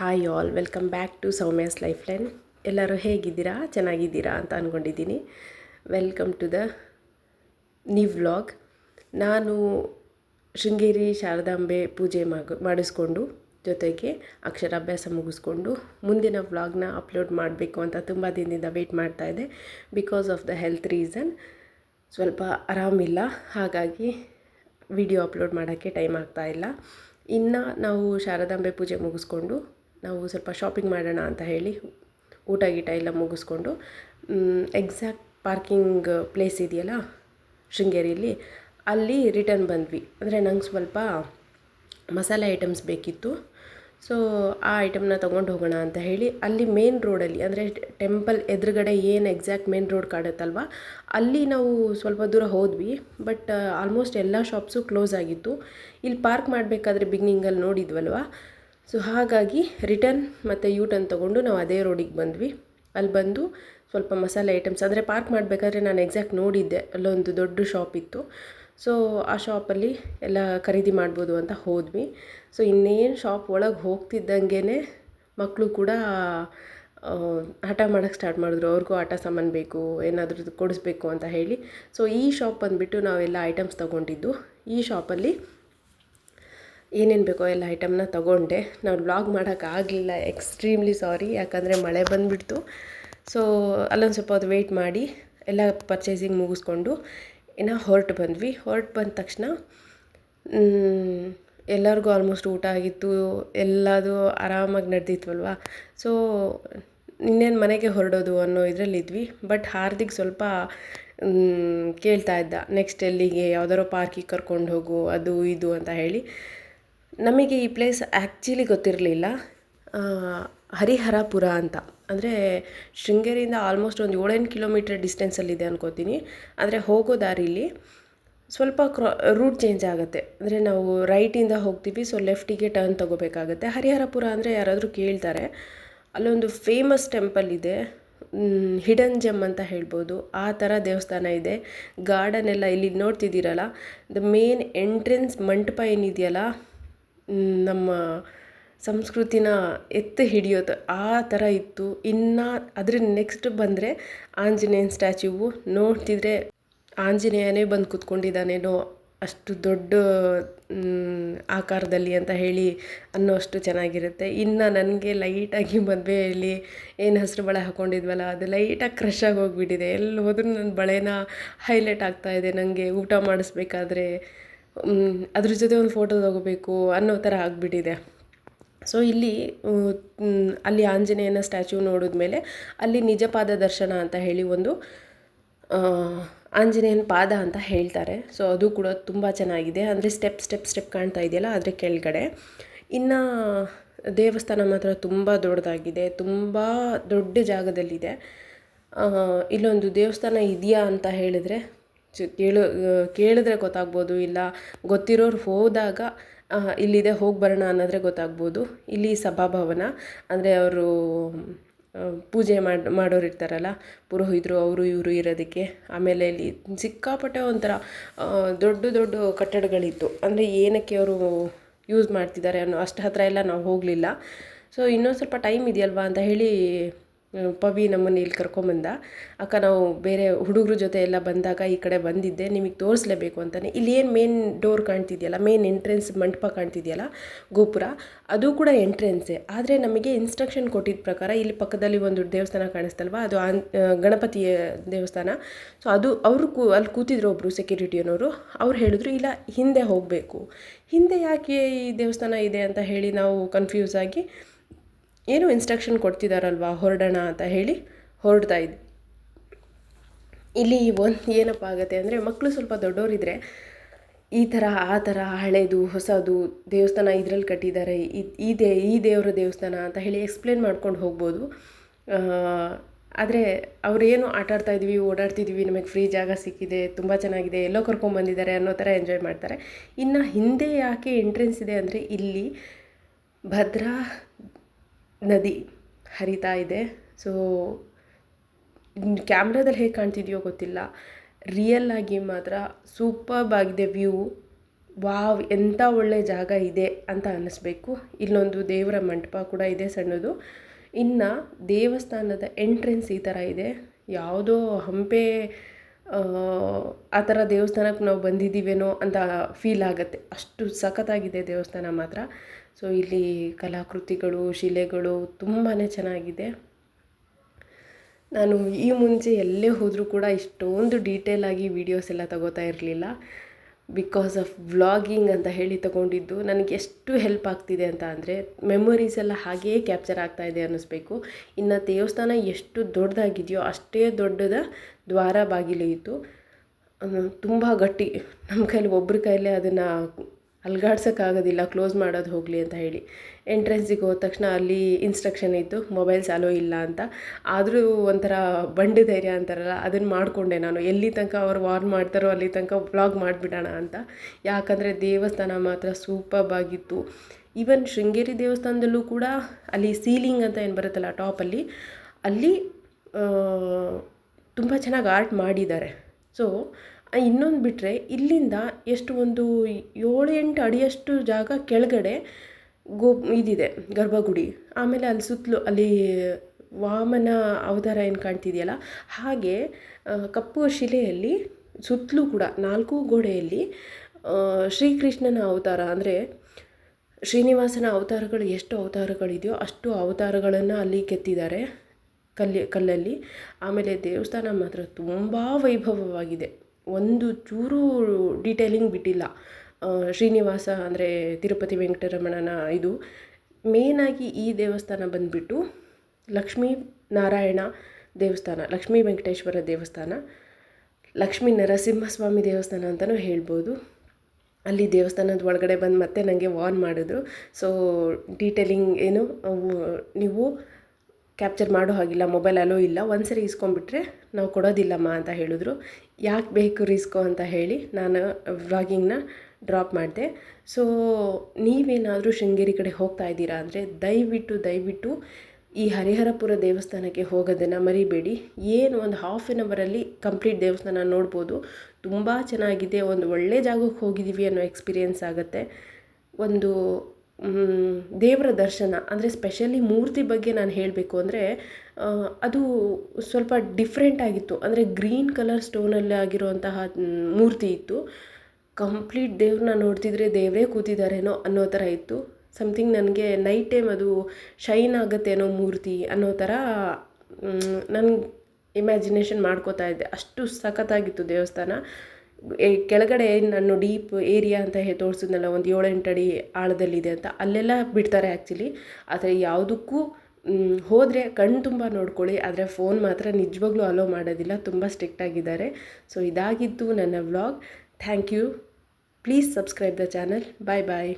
Hi all welcome back to Soumya's lifeline ಎಲ್ಲರೂ ಹೇಗಿದ್ದೀರಾ? ಚೆನ್ನಾಗಿದ್ದೀರಾ ಅಂತ ಅಂದ್ಕೊಂಡಿದ್ದೀನಿ welcome to the new vlog ನಾನು ಶೃಂಗೇರಿ ಶಾರದಾಂಬೆ ಪೂಜೆ ಮಾಗ, ಮಾಡಿಸ್ಕೊಂಡು, ಜೊತೆಗೆ ಅಕ್ಷರಾಭ್ಯಾಸ ಮುಗಿಸ್ಕೊಂಡು ಮುಂದಿನ ವ್ಲಾಗ್ನ ಅಪ್ಲೋಡ್ ಮಾಡಬೇಕು ಅಂತ ತುಂಬ ದಿನದಿಂದ ವೆಯ್ಟ್ ಮಾಡ್ತಾಯಿದ್ದೆ because of the health reason ಸ್ವಲ್ಪ ಆರಾಮಿಲ್ಲ. ಹಾಗಾಗಿ ವಿಡಿಯೋ ಅಪ್ಲೋಡ್ ಮಾಡೋಕ್ಕೆ ಟೈಮ್ ಆಗ್ತಾ ಇಲ್ಲ. ಇನ್ನು ನಾವು ಶಾರದಾಂಬೆ ಪೂಜೆ ಮುಗಿಸ್ಕೊಂಡು ನಾವು ಸ್ವಲ್ಪ ಶಾಪಿಂಗ್ ಮಾಡೋಣ ಅಂತ ಹೇಳಿ ಊಟ ಗೀಟ ಎಲ್ಲ ಮುಗಿಸ್ಕೊಂಡು ಎಕ್ಸಾಕ್ಟ್ ಪಾರ್ಕಿಂಗ್ ಪ್ಲೇಸ್ ಇದೆಯಲ್ಲ ಶೃಂಗೇರಿಯಲ್ಲಿ ಅಲ್ಲಿ ರಿಟರ್ನ್ ಬಂದ್ವಿ. ಅಂದರೆ ನಂಗೆ ಸ್ವಲ್ಪ ಮಸಾಲೆ ಐಟಮ್ಸ್ ಬೇಕಿತ್ತು. ಸೊ ಆ ಐಟಮ್ನ ತೊಗೊಂಡು ಹೋಗೋಣ ಅಂತ ಹೇಳಿ ಅಲ್ಲಿ ಮೇನ್ ರೋಡಲ್ಲಿ ಅಂದರೆ ಟೆಂಪಲ್ ಎದುರುಗಡೆ ಏನು ಎಕ್ಸಾಕ್ಟ್ ಮೇನ್ ರೋಡ್ ಕಾಡುತ್ತಲ್ವ ಅಲ್ಲಿ ನಾವು ಸ್ವಲ್ಪ ದೂರ ಹೋದ್ವಿ. ಬಟ್ ಆಲ್ಮೋಸ್ಟ್ ಎಲ್ಲ ಶಾಪ್ಸು ಕ್ಲೋಸ್ ಆಗಿತ್ತು. ಇಲ್ಲಿ ಪಾರ್ಕ್ ಮಾಡಬೇಕಾದ್ರೆ ಬಿಗ್ನಿಂಗಲ್ಲಿ ನೋಡಿದ್ವಲ್ವ ಸೊ ಹಾಗಾಗಿ ರಿಟರ್ನ್ ಮತ್ತು ಯೂಟರ್ನ್ ತೊಗೊಂಡು ನಾವು ಅದೇ ರೋಡಿಗೆ ಬಂದ್ವಿ. ಅಲ್ಲಿ ಬಂದು ಸ್ವಲ್ಪ ಮಸಾಲೆ ಐಟಮ್ಸ್ ಅಂದರೆ ಪಾರ್ಕ್ ಮಾಡಬೇಕಾದ್ರೆ ನಾನು ಎಕ್ಸಾಕ್ಟ್ ನೋಡಿದ್ದೆ. ಅಲ್ಲೊಂದು ದೊಡ್ಡ ಶಾಪ್ ಇತ್ತು. ಸೊ ಆ ಶಾಪಲ್ಲಿ ಎಲ್ಲ ಖರೀದಿ ಮಾಡ್ಬೋದು ಅಂತ ಹೋದ್ವಿ. ಸೊ ಇನ್ನೇನು ಶಾಪ್ ಒಳಗೆ ಹೋಗ್ತಿದ್ದಂಗೆ ಮಕ್ಕಳು ಕೂಡ ಹಠ ಮಾಡೋಕ್ಕೆ ಸ್ಟಾರ್ಟ್ ಮಾಡಿದ್ರು. ಅವ್ರಿಗೂ ಆಟ ಸಾಮಾನು ಬೇಕು, ಏನಾದರೂ ಕೊಡಿಸ್ಬೇಕು ಅಂತ ಹೇಳಿ. ಸೊ ಈ ಶಾಪ್ ಬಂದುಬಿಟ್ಟು ನಾವೆಲ್ಲ ಐಟಮ್ಸ್ ತೊಗೊಂಡಿದ್ದು. ಈ ಶಾಪಲ್ಲಿ ಏನೇನು ಬೇಕೋ ಎಲ್ಲ ಐಟಮ್ನ ತೊಗೊಂಡೆ. ನಾನು ವ್ಲಾಗ್ ಮಾಡೋಕ್ಕಾಗಲಿಲ್ಲ ಎಕ್ಸ್ಟ್ರೀಮ್ಲಿ ಸಾರಿ ಯಾಕಂದರೆ ಮಳೆ ಬಂದುಬಿಡ್ತು. ಸೊ ಅಲ್ಲೊಂದು ಸ್ವಲ್ಪ ಅದು ವೆಯ್ಟ್ ಮಾಡಿ, ಎಲ್ಲ ಪರ್ಚೇಸಿಂಗ್ ಮುಗಿಸ್ಕೊಂಡು ಇನ್ನು ಹೊರಟು ಬಂದ್ವಿ. ಹೊರಟು ಬಂದ ತಕ್ಷಣ ಎಲ್ಲರಿಗೂ ಆಲ್ಮೋಸ್ಟ್ ಊಟ ಆಗಿತ್ತು. ಎಲ್ಲದು ಆರಾಮಾಗಿ ನಡೆದಿತ್ವಲ್ವ ಸೊ ಇನ್ನೇನು ಮನೆಗೆ ಹೊರಡೋದು ಅನ್ನೋ ಇದರಲ್ಲಿದ್ವಿ ಬಟ್ ಹಾರ್ದಿಗೆ ಸ್ವಲ್ಪ ಕೇಳ್ತಾ ಇದ್ದ. ನೆಕ್ಸ್ಟ್ ಎಲ್ಲಿಗೆ ಯಾವ್ದಾರೋ ಪಾರ್ಕಿಗೆ ಕರ್ಕೊಂಡು ಹೋಗು, ಅದು ಇದು ಅಂತ ಹೇಳಿ. ನಮಗೆ ಈ ಪ್ಲೇಸ್ ಆ್ಯಕ್ಚುಲಿ ಗೊತ್ತಿರಲಿಲ್ಲ. ಹರಿಹರಪುರ ಅಂತ. ಅಂದರೆ ಶೃಂಗೇರಿಯಿಂದ ಆಲ್ಮೋಸ್ಟ್ ಒಂದು ಏಳೆಂಟು ಕಿಲೋಮೀಟರ್ ಡಿಸ್ಟೆನ್ಸಲ್ಲಿದೆ ಅನ್ಕೋತೀನಿ. ಆದರೆ ಹೋಗೋ ದಾರಿಲಿ ಸ್ವಲ್ಪ ಕ್ರಾ ರೂಟ್ ಚೇಂಜ್ ಆಗುತ್ತೆ. ಅಂದರೆ ನಾವು ರೈಟಿಂದ ಹೋಗ್ತೀವಿ ಸೊ ಲೆಫ್ಟಿಗೆ ಟರ್ನ್ ತೊಗೋಬೇಕಾಗತ್ತೆ. ಹರಿಹರಪುರ ಅಂದರೆ ಯಾರಾದರೂ ಕೇಳ್ತಾರೆ. ಅಲ್ಲೊಂದು ಫೇಮಸ್ ಟೆಂಪಲ್ ಇದೆ. ಹಿಡನ್ ಜಮ್ ಅಂತ ಹೇಳ್ಬೋದು. ಆ ಥರ ದೇವಸ್ಥಾನ ಇದೆ. ಗಾರ್ಡನ್ ಎಲ್ಲ ಇಲ್ಲಿ ನೋಡ್ತಿದ್ದೀರಲ್ಲ. ದ ಮೇನ್ ಎಂಟ್ರೆನ್ಸ್ ಮಂಟಪ ಏನಿದೆಯಲ್ಲ ನಮ್ಮ ಸಂಸ್ಕೃತಿನ ಎತ್ತಿ ಹಿಡಿಯೋದು ಆ ಥರ ಇತ್ತು. ಇನ್ನು ಅದ್ರ ನೆಕ್ಸ್ಟ್ ಬಂದರೆ ಆಂಜನೇಯನ ಸ್ಟ್ಯಾಚ್ಯೂವು ನೋಡ್ತಿದ್ರೆ ಆಂಜನೇಯನೇ ಬಂದು ಕೂತ್ಕೊಂಡಿದ್ದಾನೇನೋ ಅಷ್ಟು ದೊಡ್ಡ ಆಕಾರದಲ್ಲಿ ಅಂತ ಹೇಳಿ ಅನ್ನೋಷ್ಟು ಚೆನ್ನಾಗಿರುತ್ತೆ. ಇನ್ನು ನನಗೆ ಲೈಟಾಗಿ ಮದುವೆಯಲ್ಲಿ ಏನು ಹಸಿರು ಬಳೆ ಹಾಕ್ಕೊಂಡಿದ್ವಲ್ಲ ಅದು ಲೈಟಾಗಿ ಕ್ರಶ್ ಆಗಿ ಹೋಗಿಬಿಟ್ಟಿದೆ. ಎಲ್ಲಿ ಹೋದ್ರೂ ನನ್ನ ಬಳೆನ ಹೈಲೈಟ್ ಆಗ್ತಾಯಿದೆ ನನಗೆ ಊಟ ಮಾಡಿಸ್ಬೇಕಾದ್ರೆ ಅದ್ರ ಜೊತೆ ಒಂದು ಫೋಟೋ ತಗೋಬೇಕು ಅನ್ನೋ ಥರ ಆಗಿಬಿಟ್ಟಿದೆ. ಸೊ ಇಲ್ಲಿ ಅಲ್ಲಿ ಆಂಜನೇಯನ ಸ್ಟ್ಯಾಚ್ಯೂ ನೋಡಿದ್ಮೇಲೆ ಅಲ್ಲಿ ನಿಜಪಾದ ದರ್ಶನ ಅಂತ ಹೇಳಿ ಒಂದು ಆಂಜನೇಯನ ಪಾದ ಅಂತ ಹೇಳ್ತಾರೆ. ಸೊ ಅದು ಕೂಡ ತುಂಬ ಚೆನ್ನಾಗಿದೆ. ಅಂದರೆ ಸ್ಟೆಪ್ ಸ್ಟೆಪ್ ಸ್ಟೆಪ್ ಕಾಣ್ತಾ ಇದೆಯಲ್ಲ ಅದರ ಕೆಳಗಡೆ. ಇನ್ನು ದೇವಸ್ಥಾನ ಮಾತ್ರ ತುಂಬ ದೊಡ್ಡದಾಗಿದೆ. ತುಂಬ ದೊಡ್ಡ ಜಾಗದಲ್ಲಿದೆ. ಇಲ್ಲೊಂದು ದೇವಸ್ಥಾನ ಇದೆಯಾ ಅಂತ ಹೇಳಿದ್ರೆ ಕೇಳು ಕೇಳಿದ್ರೆ ಗೊತ್ತಾಗ್ಬೋದು, ಇಲ್ಲ ಗೊತ್ತಿರೋರು ಹೋದಾಗ ಇಲ್ಲಿದೆ ಹೋಗಿ ಬರೋಣ ಅನ್ನೋದ್ರೆ ಗೊತ್ತಾಗ್ಬೋದು. ಇಲ್ಲಿ ಸಭಾಭವನ, ಅಂದರೆ ಅವರು ಪೂಜೆ ಮಾಡಿ, ಮಾಡೋರು ಇರ್ತಾರಲ್ಲ, ಪುರೋಹಿತರು ಅವರು ಇವರು ಇರೋದಕ್ಕೆ. ಆಮೇಲೆ ಇಲ್ಲಿ ಸಿಕ್ಕಾಪಟ್ಟೆ ಒಂಥರ ದೊಡ್ಡ ದೊಡ್ಡ ಕಟ್ಟಡಗಳಿತ್ತು. ಅಂದರೆ ಏನಕ್ಕೆ ಅವರು ಯೂಸ್ ಮಾಡ್ತಿದ್ದಾರೆ ಅನ್ನೋ ಅಷ್ಟು ಹತ್ತಿರ ಎಲ್ಲ ನಾವು ಹೋಗಲಿಲ್ಲ. ಸೊ ಇನ್ನೊಂದು ಸ್ವಲ್ಪ ಟೈಮ್ ಇದೆಯಲ್ವಾ ಅಂತ ಹೇಳಿ ಪವಿ ನಮ್ಮನ್ನು ಇಲ್ಲಿ ಕರ್ಕೊಂಬಂದ, ಅಕ್ಕ, ನಾವು ಬೇರೆ ಹುಡುಗರ ಜೊತೆ ಎಲ್ಲ ಬಂದಾಗ ಈ ಕಡೆ ಬಂದಿದ್ದೆ, ನಿಮಗೆ ತೋರಿಸ್ಲೇಬೇಕು ಅಂತಾನೆ. ಇಲ್ಲಿ ಏನು ಮೇನ್ ಡೋರ್ ಕಾಣ್ತಿದೆಯಲ್ಲ ಮೇನ್ ಎಂಟ್ರೆನ್ಸ್ ಮಂಟಪ ಕಾಣ್ತಿದೆಯಲ್ಲ ಗೋಪುರ, ಅದು ಕೂಡ ಎಂಟ್ರೆನ್ಸೇ ಆದರೆ ನಮಗೆ ಇನ್ಸ್ಟ್ರಕ್ಷನ್ ಕೊಟ್ಟಿದ್ದ ಪ್ರಕಾರ ಇಲ್ಲಿ ಪಕ್ಕದಲ್ಲಿ ಒಂದು ದೇವಸ್ಥಾನ ಕಾಣಿಸ್ತಲ್ವ, ಅದು ಆನ್ ಗಣಪತಿಯ ದೇವಸ್ಥಾನ. ಸೊ ಅದು ಅವರು ಕೂ, ಅಲ್ಲಿ ಕೂತಿದ್ರು ಒಬ್ಬರು ಸೆಕ್ಯೂರಿಟಿ ಅನ್ನೋರು ಅವ್ರು ಹೇಳಿದ್ರು, ಇಲ್ಲ, ಹಿಂದೆ ಹೋಗಬೇಕು. ಹಿಂದೆ ಯಾಕೆ ಈ ದೇವಸ್ಥಾನ ಇದೆ ಅಂತ ಹೇಳಿ ನಾವು ಕನ್ಫ್ಯೂಸ್ ಆಗಿ ಏನು ಇನ್ಸ್ಟ್ರಕ್ಷನ್ ಕೊಡ್ತಿದ್ದಾರಲ್ವ ಹೊರಡೋಣ ಅಂತ ಹೇಳಿ ಹೊರಡ್ತಾ ಇದ್ವಿ. ಇಲ್ಲಿ ಒಂದು ಏನಪ್ಪ ಆಗುತ್ತೆ ಅಂದರೆ ಮಕ್ಕಳು ಸ್ವಲ್ಪ ದೊಡ್ಡವರಿದ್ದರೆ ಈ ಥರ ಆ ಥರ ಹಳೇದು, ಹೊಸದು, ದೇವಸ್ಥಾನ ಇದ್ರಲ್ಲಿ ಕಟ್ಟಿದ್ದಾರೆ, ಈ ದೇ, ಈ ದೇವರ ದೇವಸ್ಥಾನ ಅಂತ ಹೇಳಿ ಎಕ್ಸ್ಪ್ಲೇನ್ ಮಾಡ್ಕೊಂಡು ಹೋಗ್ಬೋದು. ಆದರೆ ಅವರೇನು ಆಟ ಆಡ್ತಾ ಇದ್ವಿ ಓಡಾಡ್ತಿದ್ವಿ ನಮಗೆ ಫ್ರೀ ಜಾಗ ಸಿಕ್ಕಿದೆ, ತುಂಬ ಚೆನ್ನಾಗಿದೆ, ಎಲ್ಲೋ ಕರ್ಕೊಂಬಂದಿದ್ದಾರೆ ಅನ್ನೋ ಥರ ಎಂಜಾಯ್ ಮಾಡ್ತಾರೆ. ಇನ್ನು ಹಿಂದೆ ಯಾಕೆ ಎಂಟ್ರೆನ್ಸ್ ಇದೆ ಅಂದರೆ ಇಲ್ಲಿ ಭದ್ರಾ ನದಿ ಹರಿತಾ ಇದೆ. ಸೊ ಕ್ಯಾಮ್ರಾದಲ್ಲಿ ಹೇಗೆ ಕಾಣ್ತಿದೆಯೋ ಗೊತ್ತಿಲ್ಲ. ರಿಯಲ್ ಆಗಿ ಮಾತ್ರ ಸೂಪರ್ಬ್ ಆಗಿದೆ ವ್ಯೂ ವಾವ್ ಎಂಥ ಒಳ್ಳೆ ಜಾಗ ಇದೆ ಅಂತ ಅನ್ನಿಸ್ಬೇಕು ಇಲ್ಲೊಂದು ದೇವರ ಮಂಟಪ ಕೂಡ ಇದೆ ಸಣ್ಣದು. ಇನ್ನು ದೇವಸ್ಥಾನದ ಎಂಟ್ರೆನ್ಸ್ ಈ ಥರ ಇದೆ. ಯಾವುದೋ ಹಂಪೆ ಆ, ಥರ ದೇವಸ್ಥಾನಕ್ಕೆ ನಾವು ಬಂದಿದ್ದೀವೇನೋ ಅಂತ ಫೀಲ್ ಆಗುತ್ತೆ. ಅಷ್ಟು ಸಖತ್ತಾಗಿದೆ ದೇವಸ್ಥಾನ ಮಾತ್ರ. ಸೊ ಇಲ್ಲಿ ಕಲಾಕೃತಿಗಳು, ಶಿಲೆಗಳು ತುಂಬಾ ಚೆನ್ನಾಗಿದೆ. ನಾನು ಈ ಮುಂಚೆ ಎಲ್ಲೇ ಹೋದರೂ ಕೂಡ ಇಷ್ಟೊಂದು ಡೀಟೇಲ್ ಆಗಿ ವೀಡಿಯೋಸ್ ಎಲ್ಲ ತಗೋತಾ ಇರಲಿಲ್ಲ. ಬಿಕಾಸ್ ಆಫ್ ವ್ಲಾಗಿಂಗ್ ಅಂತ ಹೇಳಿ ತಗೊಂಡಿದ್ದು, ನನಗೆ ಎಷ್ಟು ಹೆಲ್ಪ್ ಆಗ್ತಿದೆ ಅಂತ ಅಂದರೆ ಮೆಮೊರೀಸ್ ಎಲ್ಲ ಹಾಗೇ ಕ್ಯಾಪ್ಚರ್ ಆಗ್ತಾ ಇದೆ ಅನ್ನಿಸ್ಬೇಕು. ಇನ್ನು ದೇವಸ್ಥಾನ ಎಷ್ಟು ದೊಡ್ಡದಾಗಿದೆಯೋ ಅಷ್ಟೇ ದೊಡ್ಡದ ದ್ವಾರ ಬಾಗಿಲು ಇತ್ತು. ತುಂಬ ಗಟ್ಟಿ. ನಮ್ಮ ಕೈಲಿ ಒಬ್ಬರ ಕೈಯಲ್ಲೇ ಅದನ್ನು ಅಲ್ಗಾಡ್ಸೋಕ್ಕಾಗೋದಿಲ್ಲ, ಕ್ಲೋಸ್ ಮಾಡೋದು ಹೋಗಲಿ ಅಂತ ಹೇಳಿ. ಎಂಟ್ರೆನ್ಸಿಗೆ ಹೋದ ತಕ್ಷಣ ಅಲ್ಲಿ ಇನ್ಸ್ಟ್ರಕ್ಷನ್ ಇತ್ತು ಮೊಬೈಲ್ಸ್ ಅಲೋ ಇಲ್ಲ ಅಂತ. ಆದರೂ ಒಂಥರ ಬಂಡು ಧೈರ್ಯ ಅಂತಾರಲ್ಲ ಅದನ್ನು ಮಾಡಿಕೊಂಡೆ ನಾನು. ಎಲ್ಲಿ ತನಕ ಅವ್ರು ವಾರ್ನ್ ಮಾಡ್ತಾರೋ ಅಲ್ಲಿ ತನಕ ಬ್ಲಾಗ್ ಮಾಡಿಬಿಡೋಣ ಅಂತ. ಯಾಕಂದರೆ ದೇವಸ್ಥಾನ ಮಾತ್ರ ಸೂಪರ್ಬಾಗಿತ್ತು ಈವನ್ ಶೃಂಗೇರಿ ದೇವಸ್ಥಾನದಲ್ಲೂ ಕೂಡ ಅಲ್ಲಿ ಸೀಲಿಂಗ್ ಅಂತ ಏನು ಬರುತ್ತಲ್ಲ ಟಾಪಲ್ಲಿ, ಅಲ್ಲಿ ತುಂಬ ಚೆನ್ನಾಗಿ ಆರ್ಟ್ ಮಾಡಿದ್ದಾರೆ. ಸೊ ಇನ್ನೊಂದು ಬಿಟ್ಟರೆ ಇಲ್ಲಿಂದ ಎಷ್ಟು ಒಂದು ಏಳು ಎಂಟು ಅಡಿಯಷ್ಟು ಜಾಗ ಕೆಳಗಡೆ ಗೋ ಇದಿದೆ, ಗರ್ಭಗುಡಿ. ಆಮೇಲೆ ಅಲ್ಲಿ ಸುತ್ತಲೂ ಅಲ್ಲಿ ವಾಮನ ಅವತಾರ ಏನು ಕಾಣ್ತಿದೆಯಲ್ಲ, ಹಾಗೆ ಕಪ್ಪು ಶಿಲೆಯಲ್ಲಿ ಸುತ್ತಲೂ ಕೂಡ ನಾಲ್ಕು ಗೋಡೆಯಲ್ಲಿ ಶ್ರೀಕೃಷ್ಣನ ಅವತಾರ ಅಂದರೆ ಶ್ರೀನಿವಾಸನ ಅವತಾರಗಳು ಎಷ್ಟು ಅವತಾರಗಳಿದೆಯೋ ಅಷ್ಟು ಅವತಾರಗಳನ್ನು ಅಲ್ಲಿ ಕೆತ್ತಿದ್ದಾರೆ ಕಲ್ಲಿ, ಕಲ್ಲಲ್ಲಿ. ಆಮೇಲೆ ದೇವಸ್ಥಾನ ಮಾತ್ರ ತುಂಬ ವೈಭವವಾಗಿದೆ. ಒಂದು ಚೂರು ಡೀಟೇಲಿಂಗ್ ಬಿಟ್ಟಿಲ್ಲ. ಶ್ರೀನಿವಾಸ ಅಂದರೆ ತಿರುಪತಿ ವೆಂಕಟರಮಣನ ಇದು. ಮೇನಾಗಿ ಈ ದೇವಸ್ಥಾನ ಬಂದುಬಿಟ್ಟು ಲಕ್ಷ್ಮೀ ನಾರಾಯಣ ದೇವಸ್ಥಾನ, ಲಕ್ಷ್ಮೀ ವೆಂಕಟೇಶ್ವರ ದೇವಸ್ಥಾನ, ಲಕ್ಷ್ಮೀ ನರಸಿಂಹಸ್ವಾಮಿ ದೇವಸ್ಥಾನ ಅಂತಲೂ ಹೇಳ್ಬೋದು. ಅಲ್ಲಿ ದೇವಸ್ಥಾನದ ಒಳಗಡೆ ಬಂದು ಮತ್ತೆ ನನಗೆ ವಾರ್ನ್ ಮಾಡಿದ್ರು. ಸೊ ಡೀಟೇಲಿಂಗ್ ಏನು ನೀವು ಕ್ಯಾಪ್ಚರ್ ಮಾಡೋ ಹಾಗಿಲ್ಲ ಮೊಬೈಲ್ ಅಲೋ ಇಲ್ಲ, ಒಂದು ಸರಿ ಇಸ್ಕೊಂಡ್ಬಿಟ್ರೆ ನಾವು ಕೊಡೋದಿಲ್ಲಮ್ಮ ಅಂತ ಹೇಳಿದ್ರು. ಯಾಕೆ ಬೇಕು ರಿಸ್ಕೋ ಅಂತ ಹೇಳಿ ನಾನು ವ್ಲಾಗಿಂಗ್ನ ಡ್ರಾಪ್ ಮಾಡಿದೆ. ಸೊ ನೀವೇನಾದರೂ ಶೃಂಗೇರಿ ಕಡೆ ಹೋಗ್ತಾ ಇದ್ದೀರಾ ಅಂದರೆ ದಯವಿಟ್ಟು ದಯವಿಟ್ಟು ಈ ಹರಿಹರಪುರ ದೇವಸ್ಥಾನಕ್ಕೆ ಹೋಗೋದನ್ನು ಮರಿಬೇಡಿ. ಏನು ಒಂದು ಹಾಫ್ ಆನ್ ಅವರಲ್ಲಿ ಕಂಪ್ಲೀಟ್ ದೇವಸ್ಥಾನ ನೋಡ್ಬೋದು. ತುಂಬ ಚೆನ್ನಾಗಿದೆ, ಒಂದು ಒಳ್ಳೆ ಜಾಗಕ್ಕೆ ಹೋಗಿದ್ದೀವಿ ಅನ್ನೋ ಎಕ್ಸ್ಪೀರಿಯೆನ್ಸ್ ಆಗುತ್ತೆ. ಒಂದು ದೇವರ ದರ್ಶನ, ಅಂದರೆ ಸ್ಪೆಷಲಿ ಮೂರ್ತಿ ಬಗ್ಗೆ ನಾನು ಹೇಳಬೇಕು ಅಂದರೆ ಅದು ಸ್ವಲ್ಪ ಡಿಫ್ರೆಂಟ್ ಆಗಿತ್ತು. ಅಂದರೆ ಗ್ರೀನ್ ಕಲರ್ ಸ್ಟೋನಲ್ಲಿ ಆಗಿರುವಂತಹ ಮೂರ್ತಿ ಇತ್ತು. ಕಂಪ್ಲೀಟ್ ದೇವ್ರನ್ನ ನೋಡ್ತಿದ್ರೆ ದೇವರೇ ಕೂತಿದ್ದಾರೇನೋ ಅನ್ನೋ ಥರ ಇತ್ತು. ಸಮಥಿಂಗ್ ನನಗೆ ನೈಟ್ ಟೈಮ್ ಅದು ಶೈನ್ ಆಗುತ್ತೇನೋ ಮೂರ್ತಿ ಅನ್ನೋ ಥರ ನನ್ನ ಇಮ್ಯಾಜಿನೇಷನ್ ಮಾಡ್ಕೋತಾ ಇದ್ದೆ. ಅಷ್ಟು ಸಖತ್ತಾಗಿತ್ತು ದೇವಸ್ಥಾನ. ಕೆಳಗಡೆ ನಾನು ಡೀಪ್ ಏರಿಯಾ ಅಂತ ಹೇಳಿ ತೋರಿಸಿದ್ನಲ್ಲ, ಒಂದು ಏಳು ಎಂಟು ಅಡಿ ಆಳದಲ್ಲಿದೆ ಅಂತ, ಅಲ್ಲೆಲ್ಲ ಬಿಡ್ತಾರೆ ಆ್ಯಕ್ಚುಲಿ ಆದರೆ ಯಾವುದಕ್ಕೂ ಹೋದರೆ ಕಣ್ಣು ತುಂಬ ನೋಡ್ಕೊಳ್ಳಿ, ಆದರೆ ಫೋನ್ ಮಾತ್ರ ನಿಜವಾಗ್ಲೂ ಅಲೋ ಮಾಡೋದಿಲ್ಲ, ತುಂಬ ಸ್ಟ್ರಿಕ್ಟ್ ಆಗಿದ್ದಾರೆ. ಸೊ ಇದಾಗಿದ್ದು ನನ್ನ vlog thank you please subscribe the channel bye bye